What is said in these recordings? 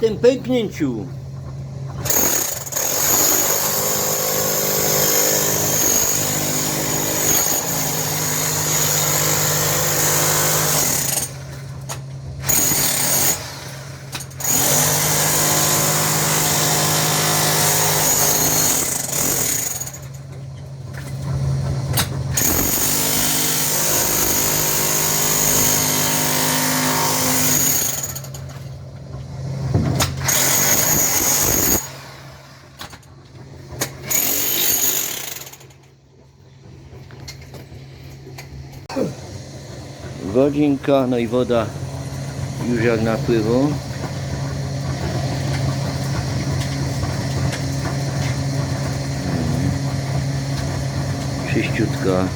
Tym pęknięciu. Godzinka, no i woda już jak napływu. Czyściutka.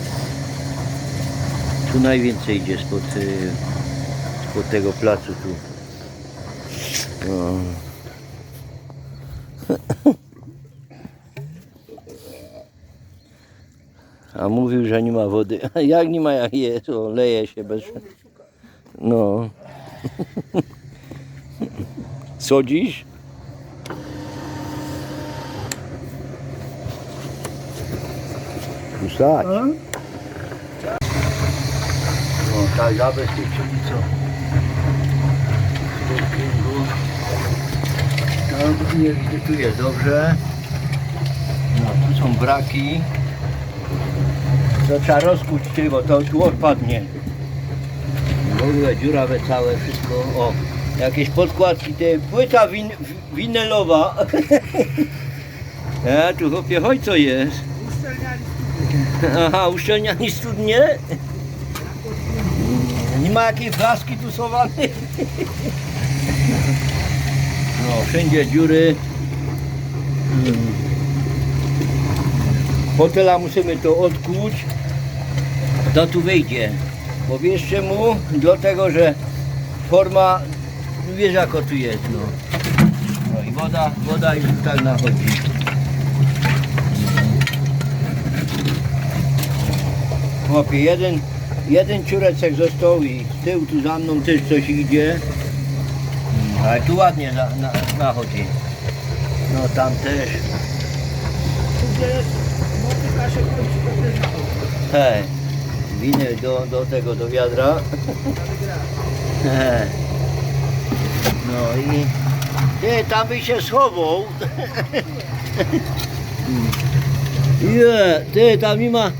Tu najwięcej idzie spod, y, spod tego placu tu. No. A mówił, że nie ma wody. A jak nie ma, jak jest? O, leje się bez... No. Sodzisz? Kusać. No, tak zabezpieczyli co? W tym kręgu. No, nie widzę, tu jest dobrze. No, tu są braki. To trzeba rozkuć ty, bo to tu odpadnie. Ogóle dziurawe całe wszystko. O, jakieś podkładki, te płyta win, winylowa. A tu chłopie, chodź co jest. Aha, uszczelniani studnie. Nie ma jakiej flaski tu schowanej. No, wszędzie dziury. Hotela musimy to odkuć. To tu wyjdzie. Bo wiesz czemu? Dlatego, że forma, wiesz jak tu jest, no. No i woda, woda już tak nachodzi. Chłopie, jeden, jeden ciurecek został i z tyłu tu za mną też coś idzie. Ale tu ładnie na, na, nachodzi. No tam też. Hej, winę do, do tego, do wiadra. No i ty tam by się schował. Je, ty tam nie ma,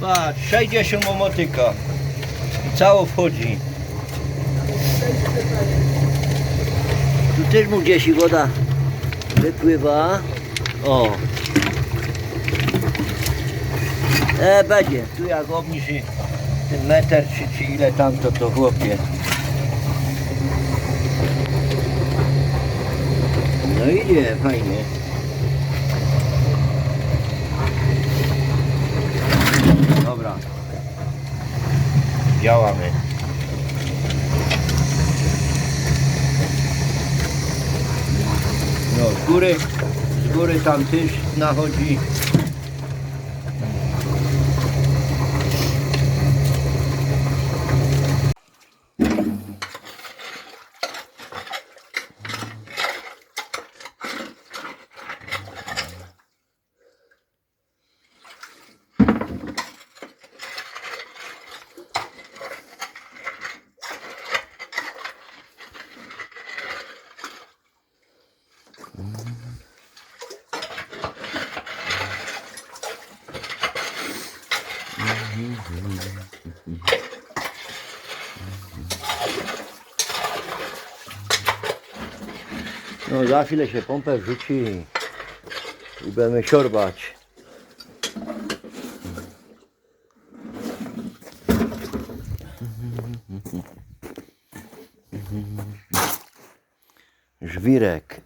patrz, 60 motyka. I cało wchodzi. Tu też mu gdzieś woda wypływa. O. E, będzie. Tu jak obniży ten metr, czy, czy ile tam, to to chłopie. No idzie, fajnie. Dobra. Działamy. No, z góry, z góry tam też nachodzi. No za chwilę się pompę wrzuci i będziemy siorbać. Żwirek.